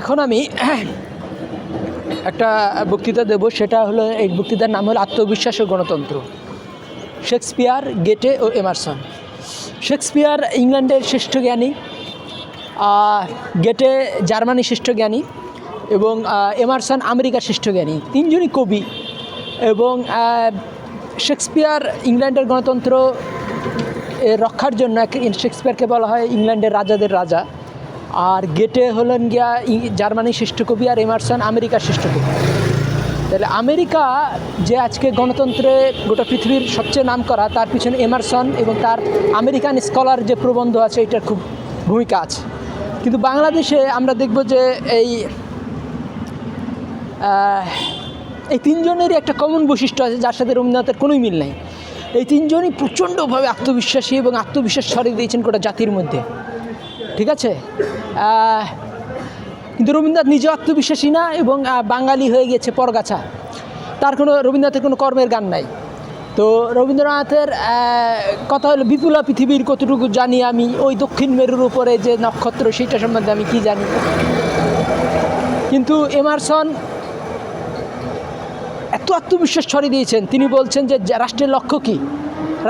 এখন আমি একটা বক্তৃতা দেব, সেটা হলো, এই বক্তৃতার নাম হলো আত্মবিশ্বাস ও গণতন্ত্র। শেক্সপিয়ার, গেটে ও এমারসন। শেক্সপিয়ার ইংল্যান্ডের শ্রেষ্ঠ জ্ঞানী গেটে জার্মানি শ্রেষ্ঠ জ্ঞানী এবং এমারসন আমেরিকার শ্রেষ্ঠ জ্ঞানী। তিনজনই কবি এবং শেক্সপিয়ার ইংল্যান্ডের গণতন্ত্র রক্ষার জন্য শেক্সপিয়ারকে বলা হয় ইংল্যান্ডের রাজাদের রাজা। আর গেটে হলেন গিয়া জার্মানির শ্রেষ্ঠ কবি আর এমারসন আমেরিকার শ্রেষ্ঠ কবি তাহলে আমেরিকা যে আজকে গণতন্ত্রে গোটা পৃথিবীর সবচেয়ে নাম করা তার পিছনে এমারসন এবং তার আমেরিকান স্কলার যে প্রবন্ধ আছে, এটার খুব ভূমিকা আছে। কিন্তু বাংলাদেশে আমরা দেখব যে এই এই তিনজনেরই একটা কমন বৈশিষ্ট্য আছে, যার সাথে রবীন্দ্রনাথের কোনোই মিল নেই। এই তিনজনই প্রচণ্ডভাবে আত্মবিশ্বাসী এবং আত্মবিশ্বাস ছড়িয়ে দিয়েছেন গোটা জাতির মধ্যে। ঠিক আছে? কিন্তু রবীন্দ্রনাথ নিজেও আত্মবিশ্বাসী না এবং বাঙালি হয়ে গেছে পরগাছা। তার কোনো, রবীন্দ্রনাথের কোনো কর্মের গান নাই। তো রবীন্দ্রনাথের কথা হলো বিপুলা পৃথিবীর কতটুকু জানি আমি, ওই দক্ষিণ মেরুর উপরে যে নক্ষত্র সেটা সম্বন্ধে আমি কি জানি? কিন্তু এমারসন এত আত্মবিশ্বাস ছড়িয়ে দিয়েছেন। তিনি বলছেন যে রাষ্ট্রের লক্ষ্য কী?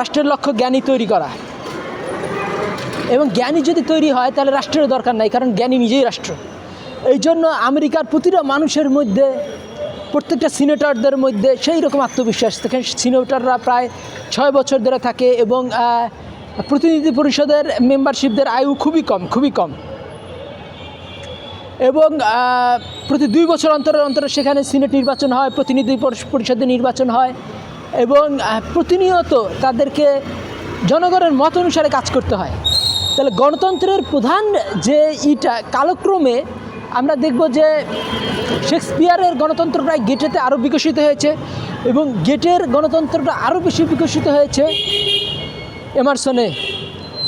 রাষ্ট্রের লক্ষ্য জ্ঞানী তৈরি করা। এবং জ্ঞানী যদি তৈরি হয়, তাহলে রাষ্ট্রের দরকার নাই, কারণ জ্ঞানী নিজেই রাষ্ট্র। এই জন্য আমেরিকার প্রতিটা মানুষের মধ্যে, প্রত্যেকটা সিনেটরদের মধ্যে সেই রকম আত্মবিশ্বাস। সেখানে সিনেটররা প্রায় ছয় বছর ধরে থাকে এবং প্রতিনিধি পরিষদের মেম্বারশিপদের আয়ু খুবই কম খুবই কম। এবং প্রতি দুই বছর অন্তরে অন্তরে সেখানে সিনেট নির্বাচন হয়, প্রতিনিধি পরিষ- পরিষদের নির্বাচন হয় এবং প্রতিনিয়ত তাদেরকে জনগণের মত অনুসারে কাজ করতে হয়। তাহলে গণতন্ত্রের প্রধান যে ইটা কালক্রমে আমরা দেখব যে শেক্সপিয়ারের গণতন্ত্র প্রায় গেটেতে আরও বিকশিত হয়েছে এবং গেটের গণতন্ত্রটা আরও বেশি বিকশিত হয়েছে এমারসনে।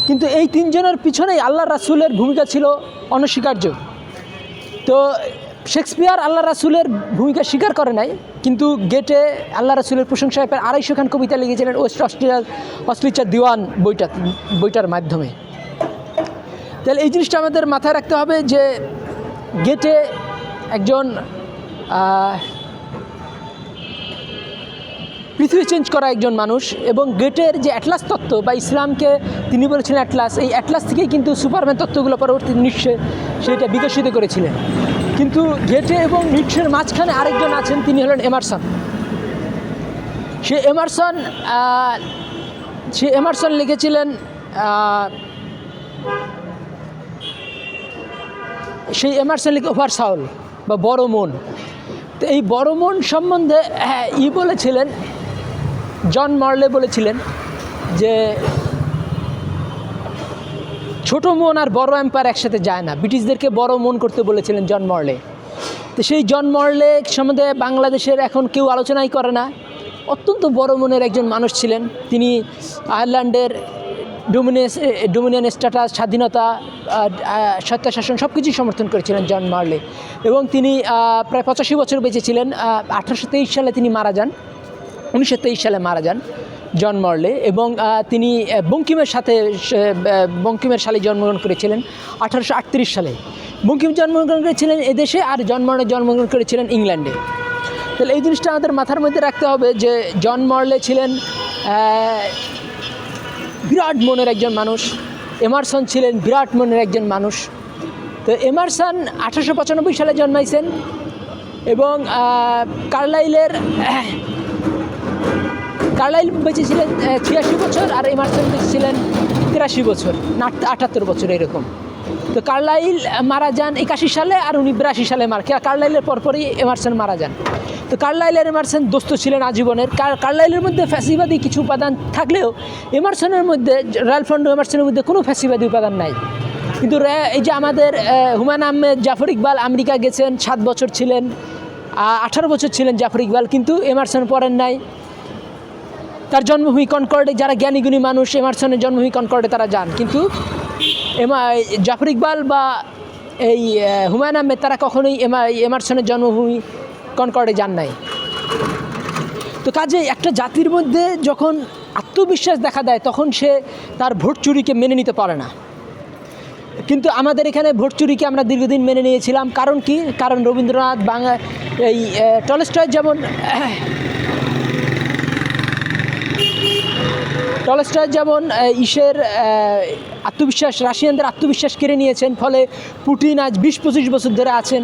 কিন্তু এই তিনজনের পিছনেই আল্লাহ রাসুলের ভূমিকা ছিল অনস্বীকার্য। তো শেক্সপিয়ার আল্লাহ রাসুলের ভূমিকা স্বীকার করে নাই, কিন্তু গেটে আল্লাহ রাসুলের প্রশংসায় প্রায় আড়াইশো খান কবিতা লিখেছিলেন ওয়েস্ট অস্ট্রেলিয়ার অস্ট্রিচার দিওয়ান বইটা বইটার মাধ্যমে। তাহলে এই জিনিসটা আমাদের মাথায় রাখতে হবে যে গেটে একজন পৃথিবী চেঞ্জ করা একজন মানুষ এবং গেটের যে অ্যাটলাস তত্ত্ব বা ইসলামকে তিনি বলেছিলেন অ্যাটলাস এই অ্যাটলাস থেকেই কিন্তু সুপারম্যান তত্ত্বগুলো পরবর্তী নিশ্চয় সেটা বিকশিত করেছিলেন। কিন্তু গেটে এবং নিশ্চয়ের মাঝখানে আরেকজন আছেন, তিনি হলেন এমারসন। সে এমারসন সে এমারসন লিখেছিলেন সেই এমারসন লিখে ওভার সাউল, বা বড় মন। তো এই বড় মন সম্বন্ধে হ্যাঁ ই বলেছিলেন, জন মার্লে বলেছিলেন যে ছোট মন আর বড় এম্পায়ার একসাথে যায় না। ব্রিটিশদেরকে বড় মন করতে বলেছিলেন জন মর্লে। তো সেই জন মর্লে সম্বন্ধে বাংলাদেশের এখন কেউ আলোচনাই করে না। অত্যন্ত বড় মনের একজন মানুষ ছিলেন। তিনি আয়ারল্যান্ডের ডোমিনেস ডোমিনিয়ন স্ট্যাটাস, স্বাধীনতা স্বায়ত্তশাসন সব কিছুই সমর্থন করেছিলেন জন মার্লে। এবং তিনি প্রায় পঁচাশি বছর বেঁচে ছিলেন আঠারোশো তেইশ সালে তিনি মারা যান, উনিশশো তেইশ সালে মারা যান জন মর্লে। এবং তিনি বঙ্কিমের সাথে বঙ্কিমের সালে জন্মগ্রহণ করেছিলেন আঠারোশো আটত্রিশ সালে। বঙ্কিম জন্মগ্রহণ করেছিলেন এদেশে আর জন মর্লে জন্মগ্রহণ করেছিলেন ইংল্যান্ডে। তাহলে এই জিনিসটা আমাদের মাথার মধ্যে রাখতে হবে যে জন মর্লে ছিলেন বিরাট মনের একজন মানুষ। এমারসন ছিলেন বিরাট মনের একজন মানুষ। তো এমারসন আঠারোশো পঁচানব্বই সালে জন্মাইছেন এবং কার্লাইলের, কার্লাইল বেঁচেছিলেন ছিয়াশি বছর আর এমারসন বেঁচেছিলেন তিরাশি বছর, না, আটাত্তর বছর এরকম। তো কার্লাইল মারা যান একাশি সালে আর উনি বিরাশি সালে মার কার্লাইলের পরপরই এমারসন মারা যান। তো কার্লাইলের এমারসন দোস্ত ছিলেন আজীবনের। কার- কার্লাইলের মধ্যে ফ্যাসিবাদী কিছু উপাদান থাকলেও এমারসনের মধ্যে রালফন্ড এমারসনের মধ্যে কোনো ফ্যাসিবাদী উপাদান নাই। কিন্তু এই যে আমাদের হুমায়ুন আহমেদ, জাফর ইকবাল আমেরিকা গেছেন, সাত বছর ছিলেন আঠারো বছর ছিলেন জাফর ইকবাল, কিন্তু এমারসন পড়েন নাই। তার জন্মভূমি কনকর্ডে, যারা জ্ঞানীগুণী মানুষ এমারসনের জন্মভূমি কনকর্ডে তারা যান। কিন্তু এমা, জাফর ইকবাল বা এই হুমায়ুন আহমেদ, তারা কখনোই এমা এমারসনের জন্মভূমি কনকর্ডে যান নাই। তো কাজে একটা জাতির মধ্যে যখন আত্মবিশ্বাস দেখা দেয়, তখন সে তার ভোট চুরিকে মেনে নিতে পারে না। কিন্তু আমাদের এখানে ভোট চুরিকে আমরা দীর্ঘদিন মেনে নিয়েছিলাম। কারণ কি? কারণ রবীন্দ্রনাথ বাংলা, এই টলস্টয় যেমন টলস্টয় যেমন ইসের আত্মবিশ্বাস, রাশিয়ানদের আত্মবিশ্বাস কেড়ে নিয়েছেন, ফলে পুটিন আজ বিশ পঁচিশ বছর ধরে আছেন।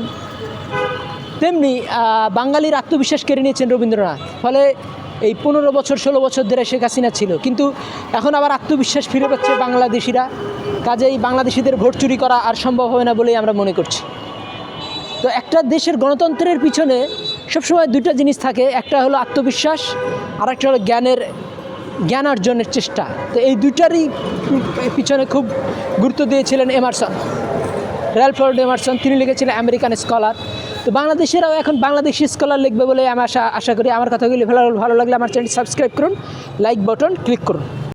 তেমনি বাঙালির আত্মবিশ্বাস কেড়ে নিয়েছেন রবীন্দ্রনাথ। ফলে এই পনেরো বছর, ষোলো বছর ধরে শেখ হাসিনা ছিল। কিন্তু এখন আবার আত্মবিশ্বাস ফিরে পাচ্ছে বাংলাদেশিরা। কাজেই বাংলাদেশিদের ভোট চুরি করা আর সম্ভব হবে না বলেই আমরা মনে করছি। তো একটা দেশের গণতন্ত্রের পিছনে সবসময় দুটো জিনিস থাকে। একটা হলো আত্মবিশ্বাস আর একটা হলো জ্ঞানের, জ্ঞান অর্জনের চেষ্টা। তো এই দুটারই পিছনে খুব গুরুত্ব দিয়েছিলেন এমারসন। র্যালফোর্ড এমারসন, তিনি লিখেছিলেন আমেরিকান স্কলার। তো বাংলাদেশেরাও এখন বাংলাদেশি স্কলার লিখবে বলে আমি আশা আশা করি। আমার কথাগুলি ভালো ভালো লাগলে আমার চ্যানেল সাবস্ক্রাইব করুন লাইক বাটন ক্লিক করুন।